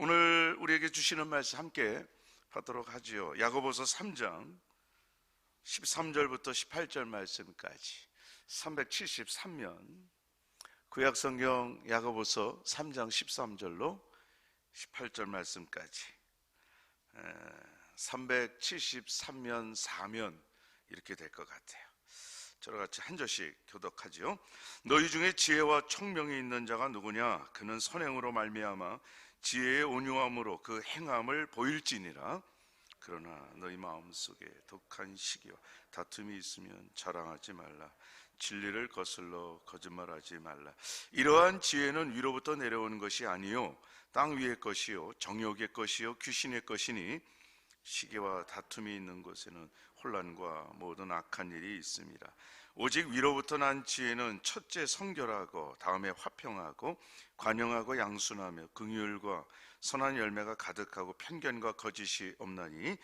오늘 우리에게 주시는 말씀 함께 받도록 하지요. 야고보서 3장 13절부터 18절 말씀까지 373면 구약 성경 야고보서 3장 13절로 18절 말씀까지 373면 4면 이렇게 될 것 같아요. 저와 같이 한 절씩 교독하지요. 너희 중에 지혜와 총명이 있는 자가 누구냐? 그는 선행으로 말미암아 지혜의 온유함으로 그 행함을 보일지니라. 그러나 너희 마음 속에 독한 시기와 다툼이 있으면 자랑하지 말라. 진리를 거슬러 거짓말하지 말라. 이러한 지혜는 위로부터 내려오는 것이 아니요 땅 위의 것이요 정욕의 것이요 귀신의 것이니 시기와 다툼이 있는 곳에는 혼란과 모든 악한 일이 있습니다. 오직 위로부터 난 지혜는 첫째 성결하고 다음에 화평하고 관영하고 양순하며 긍휼과 선한 열매가 가득하고 편견과 거짓이 없나니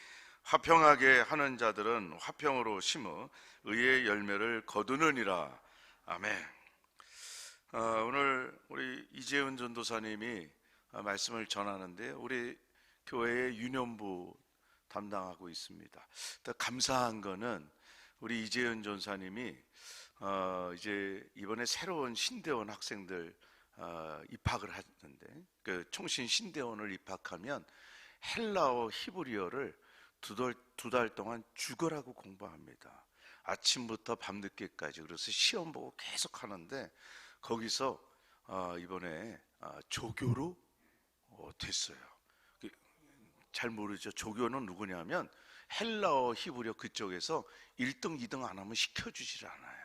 화평하게 하는 자들은 화평으로 심어 의의 열매를 거두느니라. 아멘. 어, 오늘 우리 이재훈 전도사님이 말씀을 전하는데 우리 교회의 유년부 담당하고 있습니다. 감사한 거는 우리 이재현 전사님이 어 이제 이번에 새로운 신대원 학생들 어 입학을 하는데 그 총신 신대원을 입학하면 헬라어 히브리어를 두달 두 달 동안 죽어라고 공부합니다. 아침부터 밤늦게까지 그래서 시험 보고 계속 하는데 거기서 어 이번에 어 조교로 어 됐어요. 잘 모르죠. 조교는 누구냐면 헬라어 히브리어 그쪽에서 1등, 2등 안 하면 시켜주질 않아요.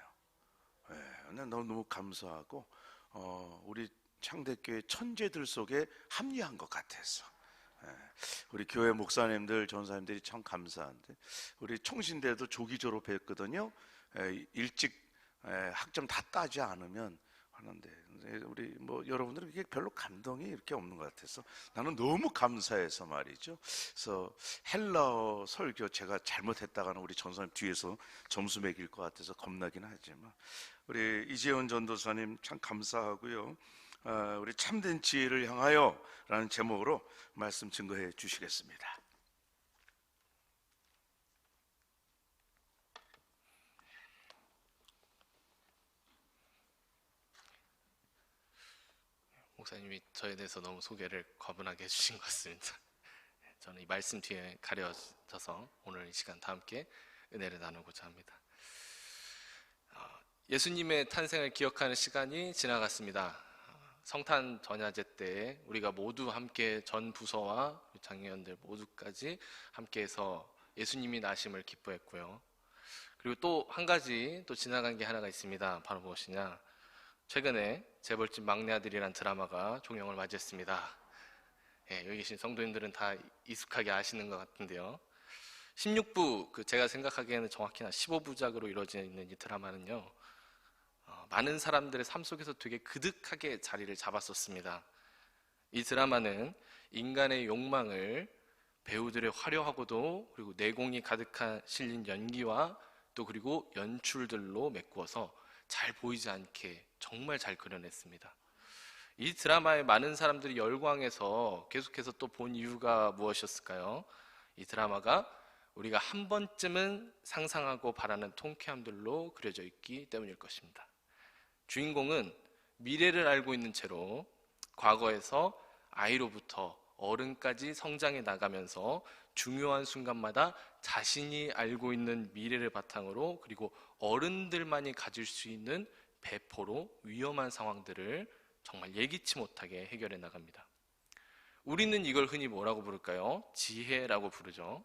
네, 근데 너무 감사하고 어, 우리 창대교회 천재들 속에 합리한 것 같아서 네, 우리 교회 목사님들, 전사님들이 참 감사한데 우리 총신대도 조기 졸업했거든요. 네, 일찍 학점 다 따지 않으면 하는데 우리 뭐 여러분들은 이게 별로 감동이 이렇게 없는 것 같아서 나는 너무 감사해서 말이죠. 그래서 헬라어 설교 제가 잘못했다가는 우리 전사님 뒤에서 점수 매길 것 같아서 겁나긴 하지만 우리 이재원 전도사님 참 감사하고요. 아, 우리 참된 지혜를 향하여라는 제목으로 말씀 증거해 주시겠습니다. 목사님이 저에 대해서 너무 소개를 과분하게 해주신 것 같습니다. 저는 이 말씀 뒤에 가려져서 오늘 이 시간 다 함께 은혜를 나누고자 합니다. 어, 예수님의 탄생을 기억하는 시간이 지나갔습니다. 성탄 전야제 때 우리가 모두 함께 전 부서와 장년들 모두까지 함께해서 예수님이 나심을 기뻐했고요. 그리고 또 한 가지 또 지나간 게 하나가 있습니다. 바로 무엇이냐? 최근에 재벌집 막내 아들이란 드라마가 종영을 맞이했습니다. 예, 여기 계신 성도님들은 다 익숙하게 아시는 것 같은데요. 16부, 그 제가 생각하기에는 정확히는 15부작으로 이루어져 있는 이 드라마는요, 어, 많은 사람들의 삶 속에서 되게 그득하게 자리를 잡았었습니다. 이 드라마는 인간의 욕망을 배우들의 화려하고도 그리고 내공이 가득한 실린 연기와 또 그리고 연출들로 메꾸어서 잘 보이지 않게 정말 잘 그려냈습니다. 이 드라마에 많은 사람들이 열광해서 계속해서 또 본 이유가 무엇이었을까요? 이 드라마가 우리가 한 번쯤은 상상하고 바라는 통쾌함들로 그려져 있기 때문일 것입니다. 주인공은 미래를 알고 있는 채로 과거에서 아이로부터 어른까지 성장해 나가면서 중요한 순간마다 자신이 알고 있는 미래를 바탕으로 그리고 어른들만이 가질 수 있는 배포로 위험한 상황들을 정말 예기치 못하게 해결해 나갑니다. 우리는 이걸 흔히 뭐라고 부를까요? 지혜라고 부르죠.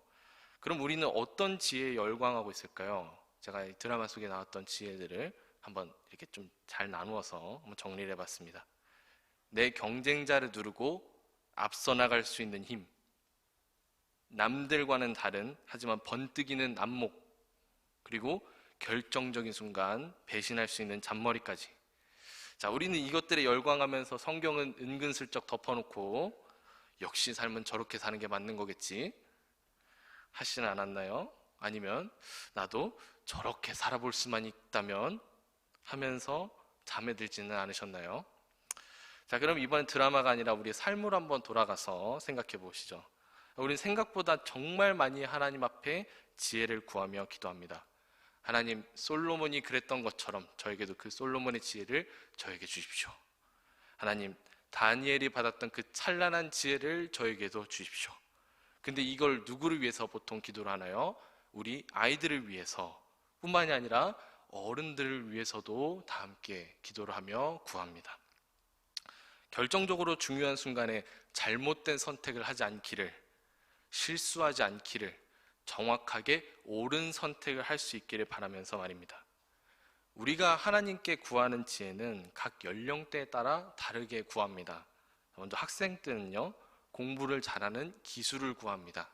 그럼 우리는 어떤 지혜에 열광하고 있을까요? 제가 드라마 속에 나왔던 지혜들을 한번 이렇게 좀 잘 나누어서 한번 정리를 해봤습니다. 내 경쟁자를 누르고 앞서 나갈 수 있는 힘, 남들과는 다른 하지만 번뜩이는 안목, 그리고 결정적인 순간 배신할 수 있는 잔머리까지. 자, 우리는 이것들에 열광하면서 성경은 은근슬쩍 덮어놓고 역시 삶은 저렇게 사는 게 맞는 거겠지. 하시는 않았나요? 아니면 나도 저렇게 살아볼 수만 있다면 하면서 잠에 들지는 않으셨나요? 자, 그럼 이번엔 드라마가 아니라 우리의 삶으로 한번 돌아가서 생각해 보시죠. 우리는 생각보다 정말 많이 하나님 앞에 지혜를 구하며 기도합니다. 하나님, 솔로몬이 그랬던 것처럼 저에게도 그 솔로몬의 지혜를 저에게 주십시오. 하나님, 다니엘이 받았던 그 찬란한 지혜를 저에게도 주십시오. 근데 이걸 누구를 위해서 보통 기도를 하나요? 우리 아이들을 위해서 뿐만이 아니라 어른들을 위해서도 다 함께 기도를 하며 구합니다. 결정적으로 중요한 순간에 잘못된 선택을 하지 않기를, 실수하지 않기를, 정확하게 옳은 선택을 할 수 있기를 바라면서 말입니다. 우리가 하나님께 구하는 지혜는 각 연령대에 따라 다르게 구합니다. 먼저 학생 때는요, 공부를 잘하는 기술을 구합니다.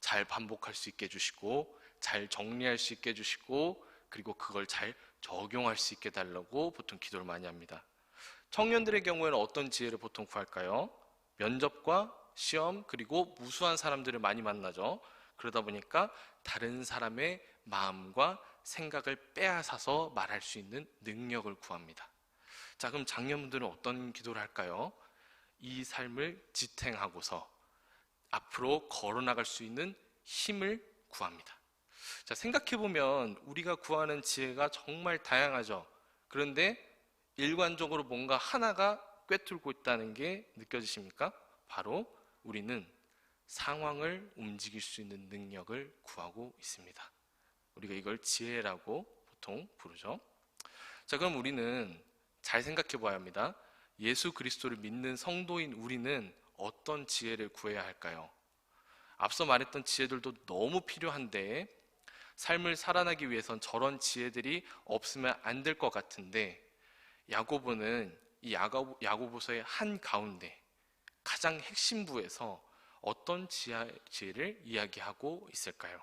잘 반복할 수 있게 해주시고, 잘 정리할 수 있게 해주시고, 그리고 그걸 잘 적용할 수 있게 달라고 보통 기도를 많이 합니다. 청년들의 경우에는 어떤 지혜를 보통 구할까요? 면접과 시험, 그리고 무수한 사람들을 많이 만나죠. 그러다 보니까 다른 사람의 마음과 생각을 빼앗아서 말할 수 있는 능력을 구합니다. 자, 그럼 장년분들은 어떤 기도를 할까요? 이 삶을 지탱하고서 앞으로 걸어나갈 수 있는 힘을 구합니다. 자, 생각해보면 우리가 구하는 지혜가 정말 다양하죠. 그런데 일관적으로 뭔가 하나가 꿰뚫고 있다는 게 느껴지십니까? 바로 우리는 상황을 움직일 수 있는 능력을 구하고 있습니다. 우리가 이걸 지혜라고 보통 부르죠. 자, 그럼 우리는 잘 생각해 봐야 합니다. 예수 그리스도를 믿는 성도인 우리는 어떤 지혜를 구해야 할까요? 앞서 말했던 지혜들도 너무 필요한데 삶을 살아나기 위해선 저런 지혜들이 없으면 안 될 것 같은데 야고보는 이 야고, 야고보서의 한 가운데 가장 핵심부에서 어떤 지혜를 이야기하고 있을까요?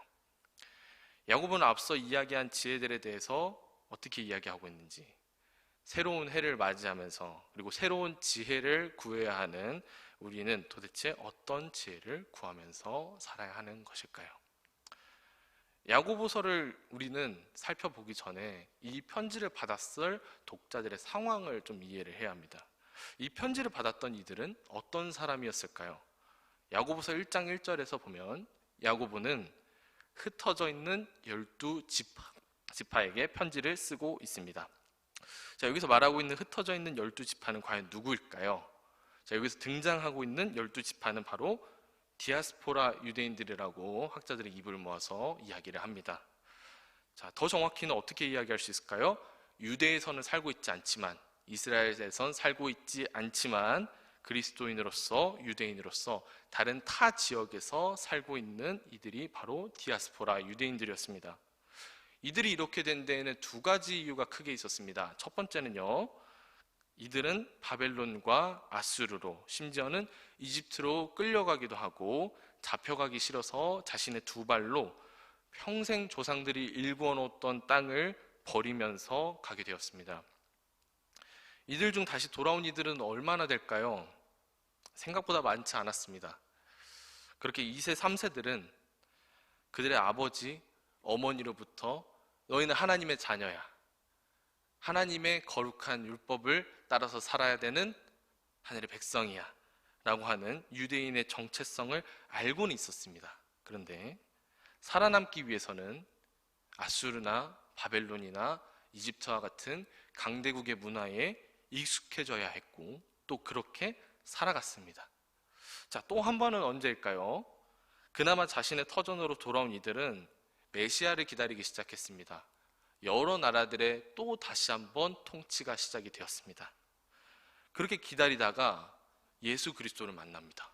야고보는 앞서 이야기한 지혜들에 대해서 어떻게 이야기하고 있는지 새로운 해를 맞이하면서 그리고 새로운 지혜를 구해야 하는 우리는 도대체 어떤 지혜를 구하면서 살아야 하는 것일까요? 야고보서를 우리는 살펴보기 전에 이 편지를 받았을 독자들의 상황을 좀 이해를 해야 합니다. 이 편지를 받았던 이들은 어떤 사람이었을까요? 야고보서 1장 1절에서 보면 야고보는 흩어져 있는 열두 지파, 지파에게 편지를 쓰고 있습니다. 자, 여기서 말하고 있는 흩어져 있는 열두 지파는 과연 누구일까요? 자, 여기서 등장하고 있는 열두 지파는 바로 디아스포라 유대인들이라고 학자들의 입을 모아서 이야기를 합니다. 자, 더 정확히는 어떻게 이야기할 수 있을까요? 유대에서는 살고 있지 않지만 이스라엘에선 살고 있지 않지만 그리스도인으로서 유대인으로서 다른 타 지역에서 살고 있는 이들이 바로 디아스포라 유대인들이었습니다. 이들이 이렇게 된 데에는 두 가지 이유가 크게 있었습니다. 첫 번째는요. 이들은 바벨론과 아수르로 심지어는 이집트로 끌려가기도 하고 잡혀가기 싫어서 자신의 두 발로 평생 조상들이 일구어 놓았던 땅을 버리면서 가게 되었습니다. 이들 중 다시 돌아온 이들은 얼마나 될까요? 생각보다 많지 않았습니다. 그렇게 2세, 3세들은 그들의 아버지, 어머니로부터 너희는 하나님의 자녀야. 하나님의 거룩한 율법을 따라서 살아야 되는 하늘의 백성이야. 라고 하는 유대인의 정체성을 알고는 있었습니다. 그런데 살아남기 위해서는 아수르나 바벨론이나 이집트와 같은 강대국의 문화에 익숙해져야 했고 또 그렇게 살아갔습니다. 자, 또 한 번은 언제일까요? 그나마 자신의 터전으로 돌아온 이들은 메시아를 기다리기 시작했습니다. 여러 나라들의 또 다시 한번 통치가 시작이 되었습니다. 그렇게 기다리다가 예수 그리스도를 만납니다.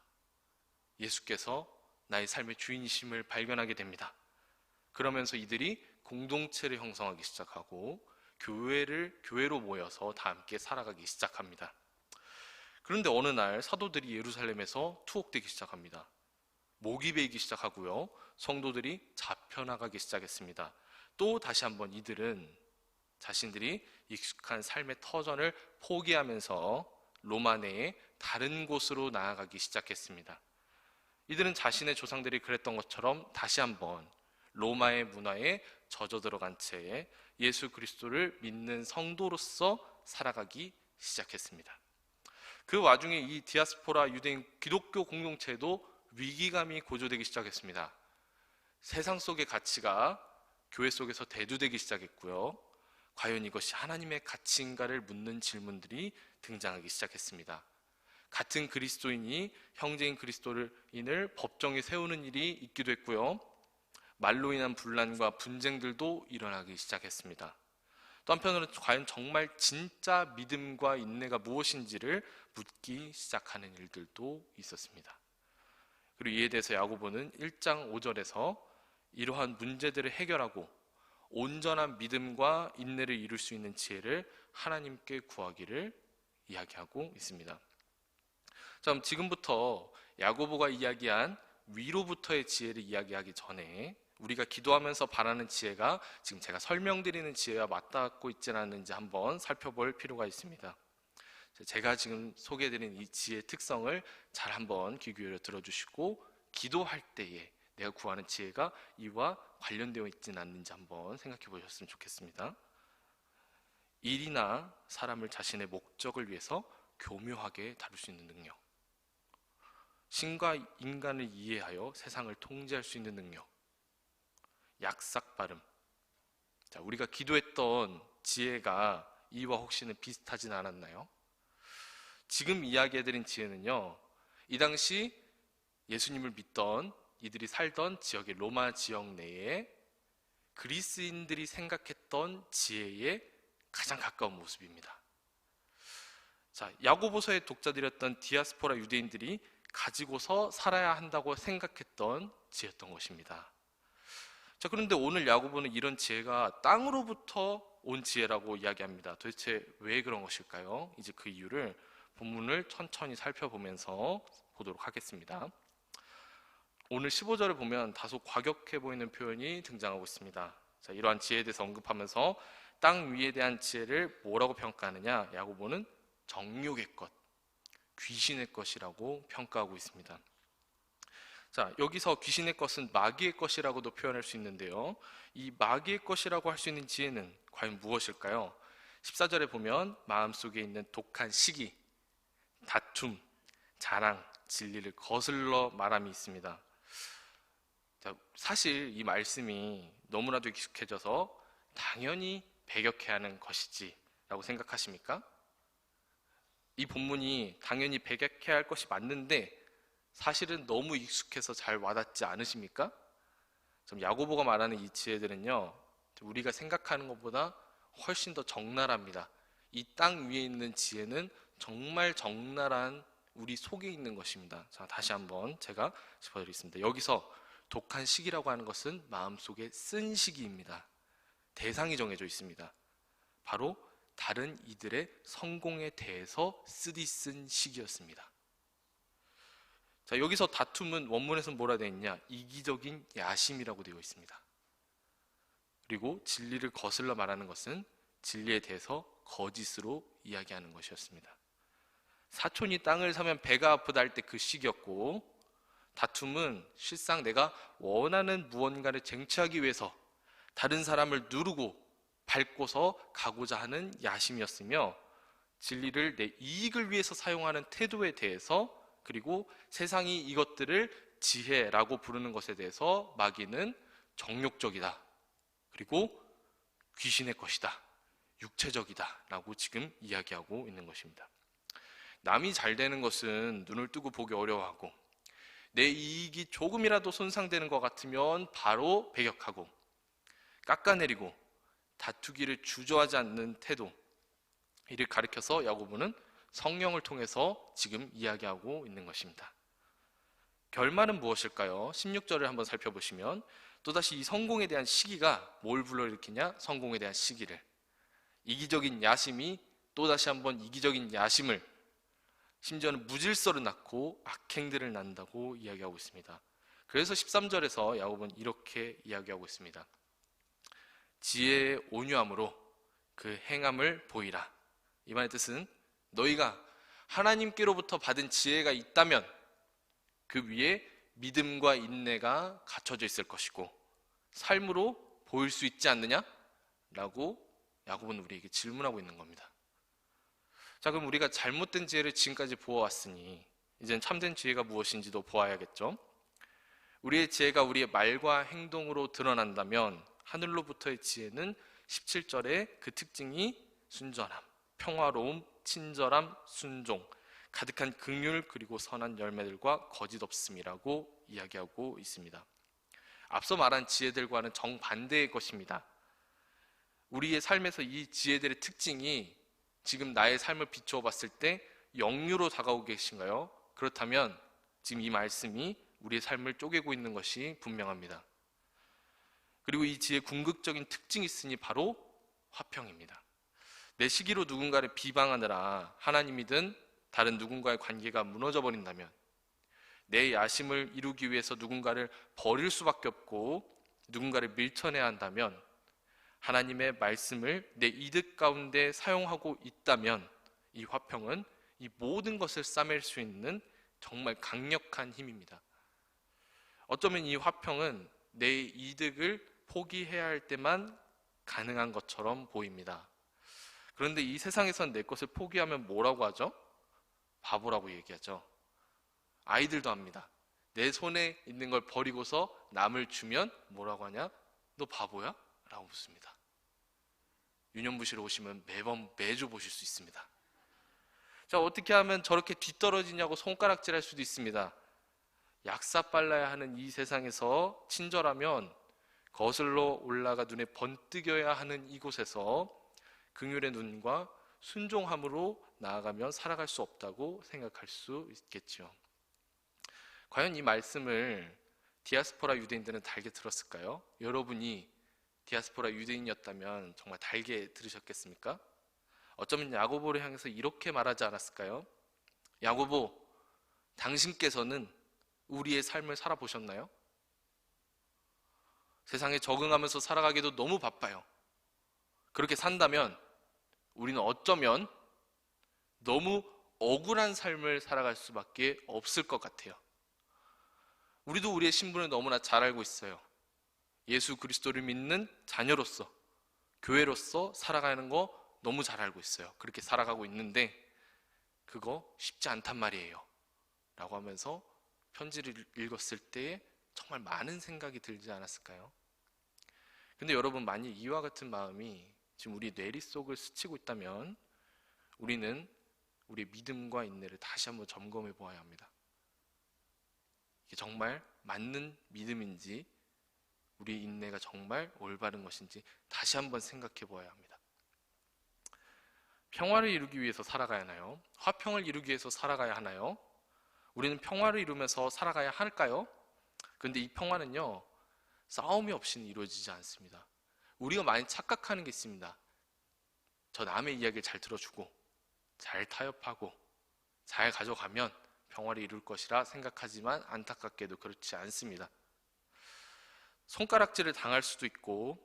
예수께서 나의 삶의 주인이심을 발견하게 됩니다. 그러면서 이들이 공동체를 형성하기 시작하고 교회를 교회로 모여서 다 함께 살아가기 시작합니다. 그런데 어느 날 사도들이 예루살렘에서 투옥되기 시작합니다. 목이 베이기 시작하고요. 성도들이 잡혀나가기 시작했습니다. 또 다시 한번 이들은 자신들이 익숙한 삶의 터전을 포기하면서 로마 내에 다른 곳으로 나아가기 시작했습니다. 이들은 자신의 조상들이 그랬던 것처럼 다시 한번 로마의 문화에 젖어 들어간 채 예수 그리스도를 믿는 성도로서 살아가기 시작했습니다. 그 와중에 이 디아스포라 유대인 기독교 공동체도 위기감이 고조되기 시작했습니다. 세상 속의 가치가 교회 속에서 대두되기 시작했고요. 과연 이것이 하나님의 가치인가를 묻는 질문들이 등장하기 시작했습니다. 같은 그리스도인이 형제인 그리스도인을 법정에 세우는 일이 있기도 했고요. 말로 인한 분란과 분쟁들도 일어나기 시작했습니다. 또 한편으로는 과연 정말 진짜 믿음과 인내가 무엇인지를 묻기 시작하는 일들도 있었습니다. 그리고 이에 대해서 야고보는 1장 5절에서 이러한 문제들을 해결하고 온전한 믿음과 인내를 이룰 수 있는 지혜를 하나님께 구하기를 이야기하고 있습니다. 지금부터 야고보가 이야기한 위로부터의 지혜를 이야기하기 전에 우리가 기도하면서 바라는 지혜가 지금 제가 설명드리는 지혜와 맞닿고 있지는 않는지 한번 살펴볼 필요가 있습니다. 제가 지금 소개해드린 이 지혜의 특성을 잘 한번 귀 기울여 들어주시고 기도할 때에 내가 구하는 지혜가 이와 관련되어 있지는 않는지 한번 생각해 보셨으면 좋겠습니다. 일이나 사람을 자신의 목적을 위해서 교묘하게 다룰 수 있는 능력. 신과 인간을 이해하여 세상을 통제할 수 있는 능력. 약삭 발음. 자, 우리가 기도했던 지혜가 이와 혹시는 비슷하진 않았나요? 지금 이야기해드린 지혜는요, 이 당시 예수님을 믿던 이들이 살던 지역의 로마 지역 내에 그리스인들이 생각했던 지혜에 가장 가까운 모습입니다. 자, 야고보서의 독자들이었던 디아스포라 유대인들이 가지고서 살아야 한다고 생각했던 지혜였던 것입니다. 자, 그런데 오늘 야고보는 이런 지혜가 땅으로부터 온 지혜라고 이야기합니다. 도대체 왜 그런 것일까요? 이제 그 이유를 본문을 천천히 살펴보면서 보도록 하겠습니다. 오늘 15절을 보면 다소 과격해 보이는 표현이 등장하고 있습니다. 자, 이러한 지혜에 대해서 언급하면서 땅 위에 대한 지혜를 뭐라고 평가하느냐? 야고보는 정욕의 것, 귀신의 것이라고 평가하고 있습니다. 자, 여기서 귀신의 것은 마귀의 것이라고도 표현할 수 있는데요. 이 마귀의 것이라고 할 수 있는 지혜는 과연 무엇일까요? 14절에 보면 마음속에 있는 독한 시기, 다툼, 자랑, 진리를 거슬러 말함이 있습니다. 자, 사실 이 말씀이 너무나도 익숙해져서 당연히 배격해야 하는 것이지라고 생각하십니까? 이 본문이 당연히 배격해야 할 것이 맞는데 사실은 너무 익숙해서 잘 와닿지 않으십니까? 좀 야고보가 말하는 이 지혜들은요, 우리가 생각하는 것보다 훨씬 더 적나라합니다. 이 땅 위에 있는 지혜는 정말 적나라한 우리 속에 있는 것입니다. 자, 다시 한번 제가 짚어드리겠습니다. 여기서 독한 시기라고 하는 것은 마음속에 쓴 시기입니다. 대상이 정해져 있습니다. 바로 다른 이들의 성공에 대해서 쓰디쓴 시기였습니다. 자, 여기서 다툼은 원문에서는 뭐라 되어 있냐? 이기적인 야심이라고 되어 있습니다. 그리고 진리를 거슬러 말하는 것은 진리에 대해서 거짓으로 이야기하는 것이었습니다. 사촌이 땅을 사면 배가 아프다 할 때 그 시기였고 다툼은 실상 내가 원하는 무언가를 쟁취하기 위해서 다른 사람을 누르고 밟고서 가고자 하는 야심이었으며 진리를 내 이익을 위해서 사용하는 태도에 대해서 그리고 세상이 이것들을 지혜라고 부르는 것에 대해서 마귀는 정욕적이다. 그리고 귀신의 것이다. 육체적이다. 라고 지금 이야기하고 있는 것입니다. 남이 잘 되는 것은 눈을 뜨고 보기 어려워하고 내 이익이 조금이라도 손상되는 것 같으면 바로 배격하고 깎아내리고 다투기를 주저하지 않는 태도 이를 가리켜서 야고보는 성령을 통해서 지금 이야기하고 있는 것입니다. 결말은 무엇일까요? 16절을 한번 살펴보시면 또다시 이 성공에 대한 시기가 뭘 불러일으키냐? 성공에 대한 시기를 이기적인 야심이 또다시 한번 이기적인 야심을 심지어는 무질서를 낳고 악행들을 낳는다고 이야기하고 있습니다. 그래서 13절에서 야곱은 이렇게 이야기하고 있습니다. 지혜의 온유함으로 그 행함을 보이라. 이 말의 뜻은 너희가 하나님께로부터 받은 지혜가 있다면 그 위에 믿음과 인내가 갖춰져 있을 것이고 삶으로 보일 수 있지 않느냐? 라고 야곱은 우리에게 질문하고 있는 겁니다. 자, 그럼 우리가 잘못된 지혜를 지금까지 보아왔으니 이젠 참된 지혜가 무엇인지도 보아야겠죠. 우리의 지혜가 우리의 말과 행동으로 드러난다면 하늘로부터의 지혜는 17절에 그 특징이 순전함, 평화로움, 친절함, 순종, 가득한 긍휼 그리고 선한 열매들과 거짓 없음이라고 이야기하고 있습니다. 앞서 말한 지혜들과는 정반대의 것입니다. 우리의 삶에서 이 지혜들의 특징이 지금 나의 삶을 비추어 봤을 때 영유로 다가오고 계신가요? 그렇다면 지금 이 말씀이 우리의 삶을 쪼개고 있는 것이 분명합니다. 그리고 이 지혜의 궁극적인 특징이 있으니 바로 화평입니다. 내 시기로 누군가를 비방하느라 하나님이든 다른 누군가의 관계가 무너져 버린다면 내 야심을 이루기 위해서 누군가를 버릴 수밖에 없고 누군가를 밀쳐내야 한다면 하나님의 말씀을 내 이득 가운데 사용하고 있다면 이 화평은 이 모든 것을 싸맬 수 있는 정말 강력한 힘입니다. 어쩌면 이 화평은 내 이득을 포기해야 할 때만 가능한 것처럼 보입니다. 그런데 이 세상에선 내 것을 포기하면 뭐라고 하죠? 바보라고 얘기하죠. 아이들도 합니다. 내 손에 있는 걸 버리고서 남을 주면 뭐라고 하냐? 너 바보야? 라고 묻습니다. 유년부시로 오시면 매번 매주 보실 수 있습니다. 자, 어떻게 하면 저렇게 뒤떨어지냐고 손가락질 할 수도 있습니다. 약사 빨라야 하는 이 세상에서 친절하면 거슬러 올라가 눈에 번뜩여야 하는 이곳에서 긍휼의 눈과 순종함으로 나아가면 살아갈 수 없다고 생각할 수 있겠지요. 과연 이 말씀을 디아스포라 유대인들은 달게 들었을까요? 여러분이 디아스포라 유대인이었다면 정말 달게 들으셨겠습니까? 어쩌면 야고보를 향해서 이렇게 말하지 않았을까요? 야고보, 당신께서는 우리의 삶을 살아보셨나요? 세상에 적응하면서 살아가기도 너무 바빠요. 그렇게 산다면 우리는 어쩌면 너무 억울한 삶을 살아갈 수밖에 없을 것 같아요. 우리도 우리의 신분을 너무나 잘 알고 있어요. 예수 그리스도를 믿는 자녀로서, 교회로서 살아가는 거 너무 잘 알고 있어요. 그렇게 살아가고 있는데, 그거 쉽지 않단 말이에요. 라고 하면서 편지를 읽었을 때 정말 많은 생각이 들지 않았을까요? 근데 여러분, 만약 이와 같은 마음이 지금 우리 뇌리 속을 스치고 있다면, 우리는 우리의 믿음과 인내를 다시 한번 점검해 보아야 합니다. 이게 정말 맞는 믿음인지 우리의 인내가 정말 올바른 것인지 다시 한번 생각해 보아야 합니다. 평화를 이루기 위해서 살아가야 하나요? 화평을 이루기 위해서 살아가야 하나요? 우리는 평화를 이루면서 살아가야 할까요? 근데 이 평화는요, 싸움이 없이는 이루어지지 않습니다. 우리가 많이 착각하는 게 있습니다. 저 남의 이야기를 잘 들어주고, 잘 타협하고, 잘 가져가면 평화를 이룰 것이라 생각하지만 안타깝게도 그렇지 않습니다. 손가락질을 당할 수도 있고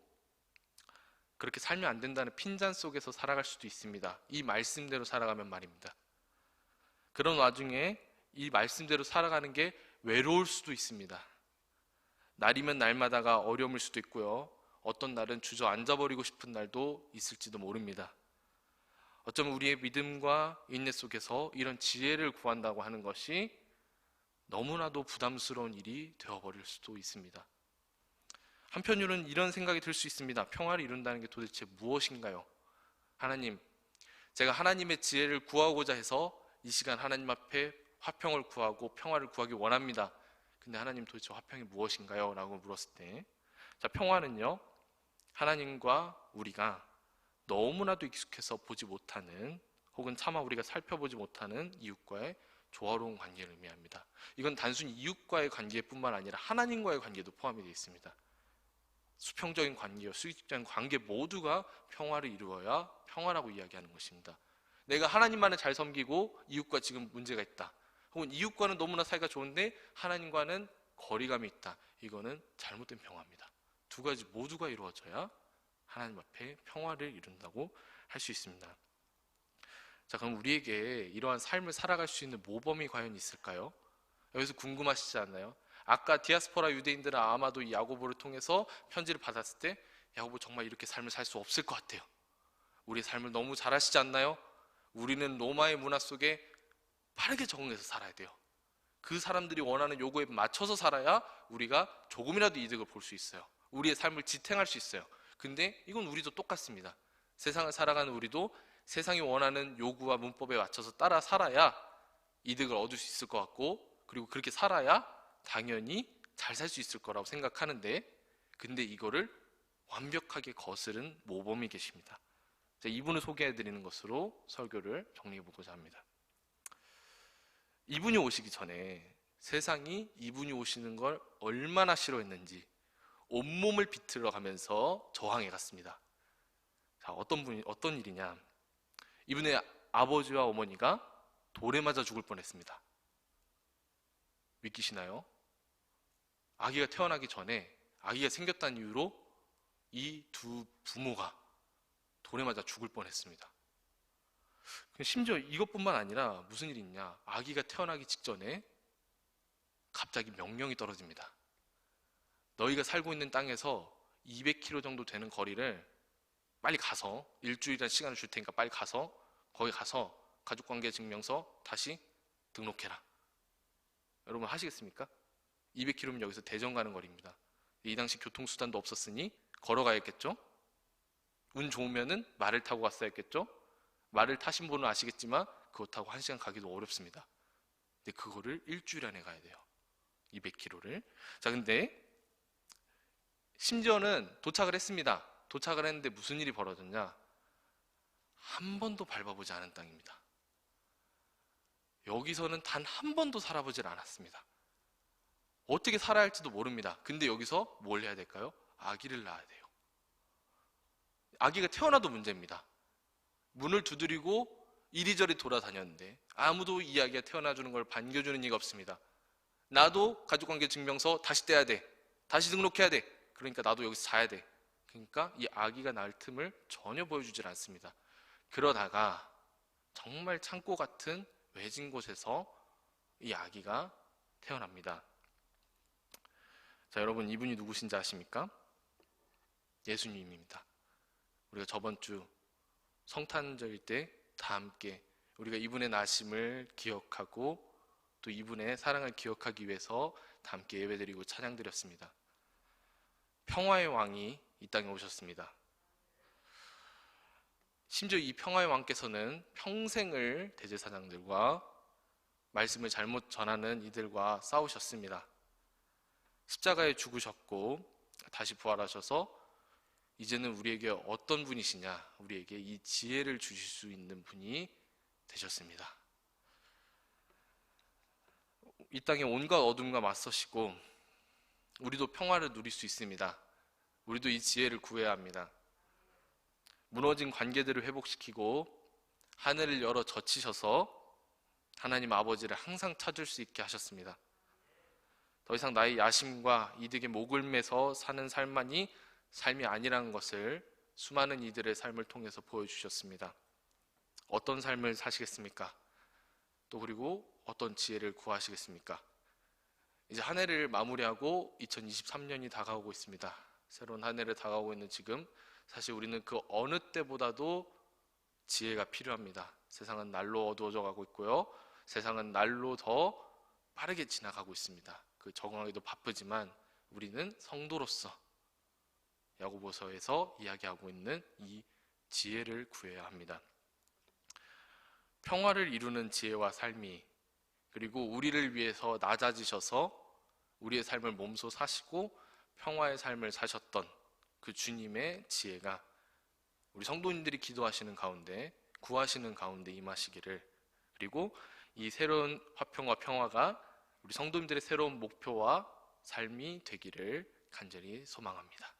그렇게 살면 안 된다는 핀잔 속에서 살아갈 수도 있습니다. 이 말씀대로 살아가면 말입니다. 그런 와중에 이 말씀대로 살아가는 게 외로울 수도 있습니다. 날이면 날마다가 어려움일 수도 있고요. 어떤 날은 주저앉아 버리고 싶은 날도 있을지도 모릅니다. 어쩌면 우리의 믿음과 인내 속에서 이런 지혜를 구한다고 하는 것이 너무나도 부담스러운 일이 되어버릴 수도 있습니다. 한편으로는 이런 생각이 들 수 있습니다. 평화를 이룬다는 게 도대체 무엇인가요? 하나님, 제가 하나님의 지혜를 구하고자 해서 이 시간 하나님 앞에 화평을 구하고 평화를 구하기 원합니다. 근데 하나님 도대체 화평이 무엇인가요? 라고 물었을 때, 자, 평화는요, 하나님과 우리가 너무나도 익숙해서 보지 못하는 혹은 차마 우리가 살펴보지 못하는 이웃과의 조화로운 관계를 의미합니다. 이건 단순히 이웃과의 관계뿐만 아니라 하나님과의 관계도 포함이 되어 있습니다. 수평적인 관계와 수직적인 관계 모두가 평화를 이루어야 평화라고 이야기하는 것입니다. 내가 하나님만을 잘 섬기고 이웃과 지금 문제가 있다. 혹은 이웃과는 너무나 사이가 좋은데 하나님과는 거리감이 있다. 이거는 잘못된 평화입니다. 두 가지 모두가 이루어져야 하나님 앞에 평화를 이룬다고 할 수 있습니다. 자, 그럼 우리에게 이러한 삶을 살아갈 수 있는 모범이 과연 있을까요? 여기서 궁금하시지 않나요? 아까 디아스포라 유대인들은 아마도 이 야고보를 통해서 편지를 받았을 때 야고보 정말 이렇게 삶을 살 수 없을 것 같아요. 우리 삶을 너무 잘 아시지 않나요? 우리는 로마의 문화 속에 빠르게 적응해서 살아야 돼요. 그 사람들이 원하는 요구에 맞춰서 살아야 우리가 조금이라도 이득을 볼 수 있어요. 우리의 삶을 지탱할 수 있어요. 근데 이건 우리도 똑같습니다. 세상을 살아가는 우리도 세상이 원하는 요구와 문법에 맞춰서 따라 살아야 이득을 얻을 수 있을 것 같고 그리고 그렇게 살아야 당연히 잘 살 수 있을 거라고 생각하는데 근데 이거를 완벽하게 거스른 모범이 계십니다. 자, 이분을 소개해 드리는 것으로 설교를 정리해 보고자 합니다. 이분이 오시기 전에 세상이 이분이 오시는 걸 얼마나 싫어했는지 온몸을 비틀어 가면서 저항해 갔습니다. 자, 어떤 분이 어떤 일이냐? 이분의 아버지와 어머니가 돌에 맞아 죽을 뻔했습니다. 믿기시나요? 아기가 태어나기 전에 아기가 생겼다는 이유로 이 두 부모가 돌에 맞아 죽을 뻔했습니다. 심지어 이것뿐만 아니라 무슨 일이 있냐? 아기가 태어나기 직전에 갑자기 명령이 떨어집니다. 너희가 살고 있는 땅에서 200km 정도 되는 거리를 빨리 가서 일주일이라는 시간을 줄 테니까 빨리 가서 거기 가서 가족관계 증명서 다시 등록해라. 여러분 하시겠습니까? 200km면 여기서 대전 가는 거리입니다. 이 당시 교통수단도 없었으니 걸어가야겠죠? 운 좋으면은 말을 타고 갔어야 했겠죠? 말을 타신 분은 아시겠지만 그거 타고 한 시간 가기도 어렵습니다. 근데 그거를 일주일 안에 가야 돼요. 200km를. 자, 근데 심지어는 도착을 했습니다. 도착을 했는데 무슨 일이 벌어졌냐? 한 번도 밟아보지 않은 땅입니다. 여기서는 단 한 번도 살아보질 않았습니다. 어떻게 살아야 할지도 모릅니다. 근데 여기서 뭘 해야 될까요? 아기를 낳아야 돼요. 아기가 태어나도 문제입니다. 문을 두드리고 이리저리 돌아다녔는데 아무도 이 아기가 태어나주는 걸 반겨주는 이가 없습니다. 나도 가족관계 증명서 다시 떼야 돼. 다시 등록해야 돼. 그러니까 나도 여기서 자야 돼. 그러니까 이 아기가 낳을 틈을 전혀 보여주질 않습니다. 그러다가 정말 창고 같은 외진 곳에서 이 아기가 태어납니다. 자, 여러분 이분이 누구신지 아십니까? 예수님입니다. 우리가 저번 주 성탄절 때 다 함께 우리가 이분의 나심을 기억하고 또 이분의 사랑을 기억하기 위해서 다 함께 예배드리고 찬양드렸습니다. 평화의 왕이 이 땅에 오셨습니다. 심지어 이 평화의 왕께서는 평생을 대제사장들과 말씀을 잘못 전하는 이들과 싸우셨습니다. 십자가에 죽으셨고 다시 부활하셔서 이제는 우리에게 어떤 분이시냐? 우리에게 이 지혜를 주실 수 있는 분이 되셨습니다. 이 땅에 온갖 어둠과 맞서시고 우리도 평화를 누릴 수 있습니다. 우리도 이 지혜를 구해야 합니다. 무너진 관계들을 회복시키고 하늘을 열어 젖히셔서 하나님 아버지를 항상 찾을 수 있게 하셨습니다. 더 이상 나의 야심과 이득에 목을 매서 사는 삶만이 삶이 아니라는 것을 수많은 이들의 삶을 통해서 보여주셨습니다. 어떤 삶을 사시겠습니까? 또 그리고 어떤 지혜를 구하시겠습니까? 이제 한 해를 마무리하고 2023년이 다가오고 있습니다. 새로운 한 해를 다가오고 있는 지금 사실 우리는 그 어느 때보다도 지혜가 필요합니다. 세상은 날로 어두워져 가고 있고요. 세상은 날로 더 빠르게 지나가고 있습니다. 그 적응하기도 바쁘지만 우리는 성도로서 야고보서에서 이야기하고 있는 이 지혜를 구해야 합니다. 평화를 이루는 지혜와 삶이 그리고 우리를 위해서 낮아지셔서 우리의 삶을 몸소 사시고 평화의 삶을 사셨던 그 주님의 지혜가 우리 성도님들이 기도하시는 가운데 구하시는 가운데 임하시기를 그리고 이 새로운 화평과 평화가 우리 성도님들의 새로운 목표와 삶이 되기를 간절히 소망합니다.